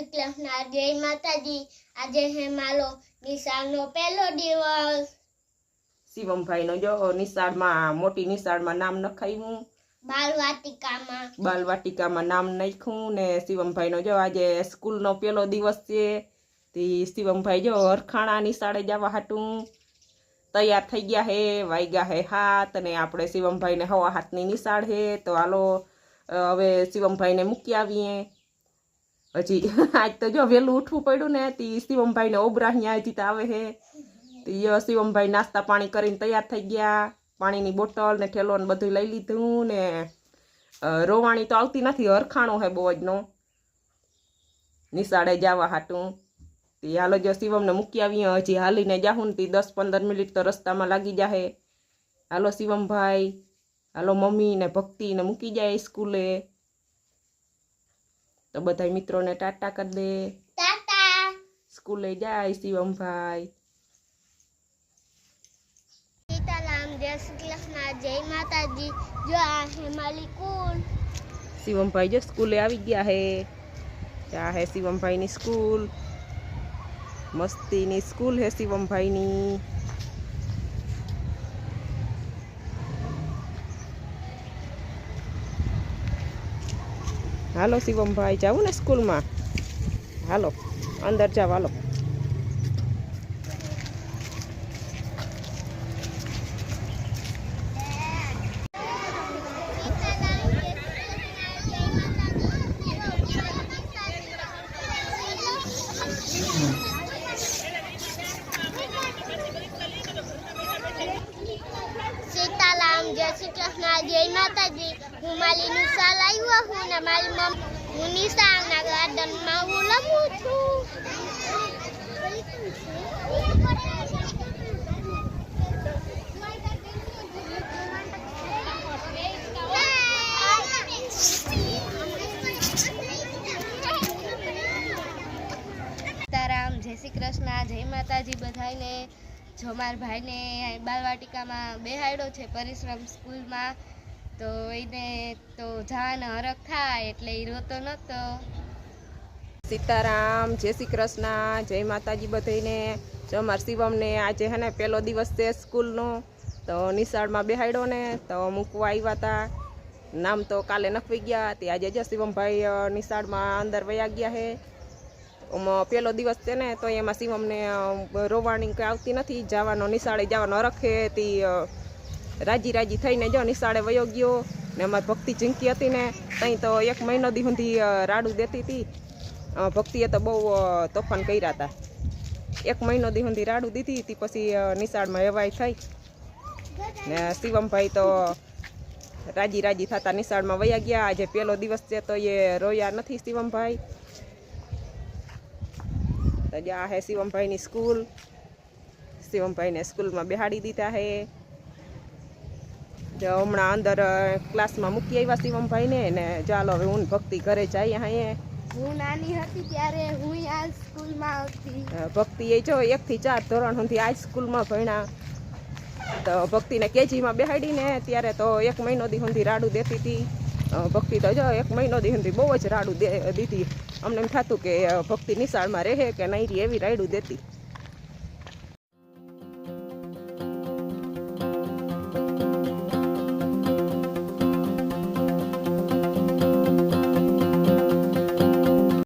શ્રી કૃષ્ણ જય માતાજી. આજે હે મારો નિશાળનો પહેલો દિવસ. શિવમભાઈનો જો નિશાળમાં મોટી નિશાળમાં નામ નખાયું. બાલવાટિકામાં. બાલવાટિકામાં નામ નાખ્યું ને શિવમભાઈનો જો આજે સ્કૂલનો પેલો દિવસ છે. તે શિવમભાઈ જો હરખાણા નિશાળે જવા હાટું. તૈયાર થઈ ગયા હે વાગ્યા હે હાથ અને આપણે શિવમભાઈને હવા હાથની નિશાળ હે. તો હાલો હવે શિવમભાઈને મૂકી આવીએ. હજી આજ તો જો વહેલું ઉઠવું પડ્યું ને, તી શિવમભાઈને ઓબરા અહીંયાથી તો આવે હે. તી શિવમભાઈ નાસ્તા પાણી કરીને તૈયાર થઈ ગયા. પાણીની બોટલ ને ઠેલો ને બધું લઈ લીધું ને રોવાણી તો આવતી નથી, હરખાણું હે બહુ જ નો. નિશાળે જવા હાટું. તે હાલો જો શિવમને મૂકી આવીએ, હજી હાલીને જાહું ને તે દસ પંદર મિનિટ તો રસ્તામાં લાગી જાહે. હાલો શિવમભાઈ, હાલો મમ્મી ને ભક્તિ ને મૂકી જાય સ્કૂલે. તો બધા મિત્રોને ટાટા કરી દે. ટાટા. સ્કૂલે જાય શિવમભાઈ. જય શ્રી કૃષ્ણ જય માતાજી. જો આ હે કુલ. શિવમભાઈ જો સ્કૂલે આવી ગયા હે. ત્યાં હે શિવમભાઈની સ્કૂલ. મસ્તીની સ્કૂલ હે શિવમભાઈની. હાલો શિવમભાઈ જાવું ને સ્કૂલમાં. હાલો અંદર જાવ હાલો સીતારામ જય શ્રી કૃષ્ણ જય માતાજી હું મારી નિશાળ આવ્યો હું ને મારી મમ્મી હું નિશાળના ગાર્ડનમાં હું રમું છું. જય શ્રી કૃષ્ણ, જય માતાજી બધાને જો મારા ભાઈને બાલવાટિકામાં બેહાડ્યો છે પરિશ્રમ સ્કૂલમાં. તો એને તો જાન હરખ થાય એટલે એ રોતો નહોતો સીતારામ, જય શ્રી કૃષ્ણ, જય માતાજી બધાને જો મારા શિવમને આજે હે ને પહેલો દિવસ છે સ્કૂલનો, તો નિશાળમાં બેહાડ્યો ને, તો મૂકવા આવ્યા હતા નામ તો કાલે નખવી ગયા, તે આજે જો શિવમભાઈ નિશાળમાં અંદર વયા ગયા હે. પહેલો દિવસ છે ને, તો એમાં શિવમને રોવાણી કંઈ આવતી નથી. જવાનો નિશાળે જવાનો રખે તે રાજી રાજી થઈને જો નિશાળે વયો ગયો ને અમારી ભક્તિ ઝીંકી હતી ને ત્યાં તો એક મહિનો દી સુધી રાડું દેતી હતી ભક્તિએ તો બહુ તોફાન કર્યા હતા એક મહિનો દી સુધી રાડું દીધી હતી પછી નિશાળમાં એવાય થઈ. ને શિવમભાઈ તો રાજી રાજી થતા નિશાળમાં વયા ગયા. આજે પહેલો દિવસ છે તો એ રોયા નથી શિવમભાઈ. તો જ્યાં હે શિવમભાઈની સ્કૂલ. શિવમભાઈને સ્કૂલમાં બેહાડી દીધા હે. જો હમણાં અંદર ક્લાસમાં મૂકી આવ્યા શિવમભાઈને ને ચાલો હવે હું ભક્તિ ઘરે જઈએ અહીંયા હું નાની હતી ત્યારે હું આ સ્કૂલમાં હતી ભક્તિ એ જો એકથી ચાર ધોરણ સુધી આ સ્કૂલમાં ભણ્યા. તો ભક્તિને કેજીમાં બેહાડીને ત્યારે તો એક મહિનો દી સુધી રાડું દેતી હતી ભક્તિ તો જો એક મહિનો દી સુધી બહુ જ રાડું દે દીધી. અમને એમ થતું કે ભક્તિ નિશાળમાં રહે કે નહીં એવી રાયડું દેતી.